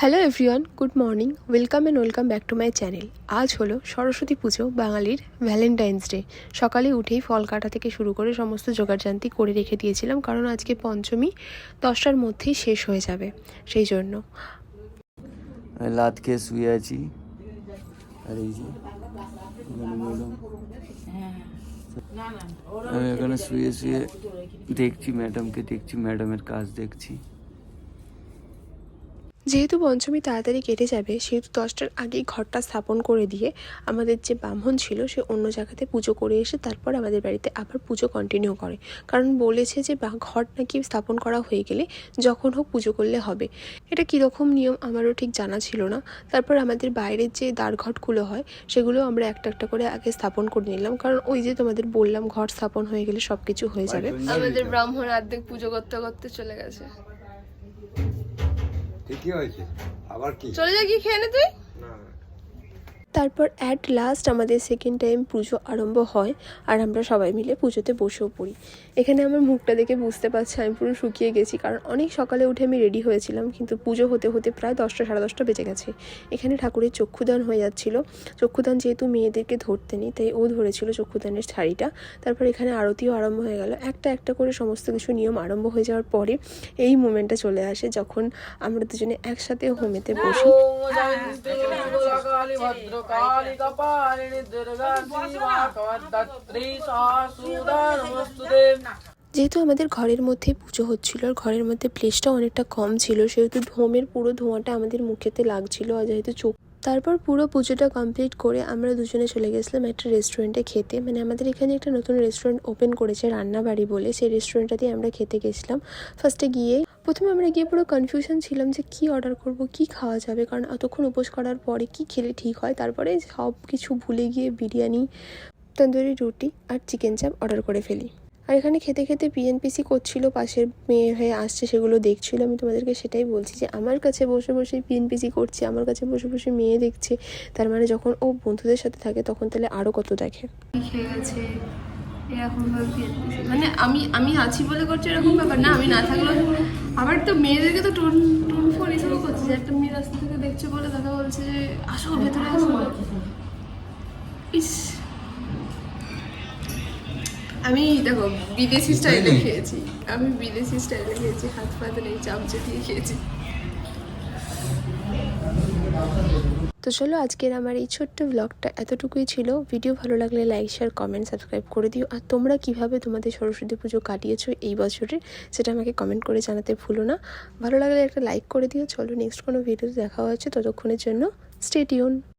Hello everyone good morning welcome and welcome back to my channel আজ হলো সরস্বতী পুজো, বাঙালির Valentine's day সকালে উঠেই ফল কাটা থেকে শুরু করে সমস্ত জোগাড়জান্তি করে রেখে দিয়েছিলাম, কারণ আজকে পঞ্চমী, দশটার মধ্যেই শেষ হয়ে যাবে, সেই জন্য। লাত খেয়ে শুয়ে আছি আর এই যে এখানে ম্যাডাম আমি এখানে শুয়ে শুয়ে দেখছি ম্যাডামকে দেখছি ম্যাডামের কাজ দেখছি যেহেতু পঞ্চমী তাড়াতাড়ি কেটে যাবে, সেহেতু দশটার আগেই ঘরটা স্থাপন করে দিয়ে আমাদের যে ব্রাহ্মণ ছিল, সে অন্য জায়গাতে পুজো করে এসে তারপর আমাদের বাড়িতে আবার পুজো কন্টিনিউ করে। কারণ বলেছে যে ঘর নাকি স্থাপন করা হয়ে গেলে যখন হোক পুজো করলে হবে। এটা কীরকম নিয়ম আমারও ঠিক জানা ছিল না। তারপর আমাদের বাইরের যে দ্বারঘটগুলো হয়, সেগুলো আমরা একটা একটা করে আগে স্থাপন করে নিলাম। কারণ ওই যে তোমাদের বললাম, ঘর স্থাপন হয়ে গেলে সব কিছু হয়ে যাবে। আমাদের ব্রাহ্মণ অর্ধেক পুজো করতে করতে চলে গেছে। ঠিকই হয়েছে। আবার কি? চলে যা কি খেয়ে নে তুই। তারপর অ্যাট লাস্ট আমাদের সেকেন্ড টাইম পুজো আরম্ভ হয়, আর আমরা সবাই মিলে পুজোতে বসেও পড়ি। এখানে আমার মুখটা দেখে বুঝতে পারছি, আমি পুরো শুকিয়ে গেছি, কারণ অনেক সকালে উঠে আমি রেডি হয়েছিলাম, কিন্তু পুজো হতে হতে প্রায় দশটা, সাড়ে দশটা বেজে গেছে। এখানে ঠাকুরের চক্ষুদান হয়ে যাচ্ছিল। চক্ষুদান যেহেতু মেয়েদেরকে ধরতে নেই, তাই ও ধরেছিল চক্ষুদানের শাড়িটা। তারপর এখানে আরতিও আরম্ভ হয়ে গেল। একটা একটা করে সমস্ত কিছু নিয়ম আরম্ভ হয়ে যাওয়ার পরে এই মোমেন্টটা চলে আসে, যখন আমরা দুজনে একসাথে হোমেতে বসি। যেহেতু আমাদের ঘরের মধ্যে পুজো হচ্ছিল, আর ঘরের মধ্যে প্লেসটা অনেকটা কম ছিল, সেহেতু ধোমের পুরো ধোঁয়াটা আমাদের মুখেতে লাগছিল, আর যেহেতু চোখ তারপর পুরো পুজোটা কমপ্লিট করে আমরা দুজনে চলে গেছিলাম একটা রেস্টুরেন্টে খেতে। মানে আমাদের এখানে একটা নতুন রেস্টুরেন্ট ওপেন করেছে রান্নাবাড়ি বলে, সেই রেস্টুরেন্টটাতেই আমরা খেতে গেছিলাম। ফার্স্টে গিয়ে প্রথমে আমরা গিয়ে পুরো কনফিউশন ছিলাম যে কি অর্ডার করব, কি খাওয়া যাবে। কারণ এতক্ষণ উপোস করার পরে কি খেলে ঠিক হয়, তারপরে সব কিছু ভুলে গিয়ে বিরিয়ানি, তন্দুরি রুটি আর চিকেন চাপ অর্ডার করে ফেলি। আর এখানে খেতে খেতে পিএনপিসি করছিল, পাশের মেয়ে হয়ে আসছে, সেগুলো দেখছিল। আমি তোমাদেরকে সেটাই বলছি যে, আমার কাছে বসে বসে পিএনপিসি করছে, আমার কাছে বসে বসে মেয়ে দেখছে, তার মানে যখন ও বন্ধুদের সাথে থাকে, তখন তাহলে আরও কত দেখে। খেয়ে গেছে এরকম ভাবে বিয়ে দিয়েছে। মানে আমি আমি আছি বলে করছি এরকম ব্যাপার না আমি না থাকলেও আবার তো মেয়েদেরকে তো টোন টোন ফোন এসবও করছে যে একটা মেয়ে রাস্তা থেকে দেখছে বলে দাদা বলছে যে আসো ভেতরে আসো। ইস। আমি দেখো বিদেশি স্টাইলে খেয়েছি। আমি বিদেশি স্টাইলে খেয়েছি হাত ফাত নেই চামচে দিয়ে খেয়েছি। তো চলো আজকের আমার এই ছোট্ট ব্লগটা এতটুকুই ছিল। ভিডিও ভালো লাগলে লাইক শেয়ার কমেন্ট সাবস্ক্রাইব করে দিও। আর তোমরা কীভাবে তোমাদের সরস্বতী পুজো কাটিয়েছো এই বছরে সেটা আমাকে কমেন্ট করে জানাতে ভুলো না। ভালো লাগলে একটা লাইক করে দিও। চলো নেক্সট কোনো ভিডিও দেখা হচ্ছে। ততক্ষণের জন্য স্টেটিউন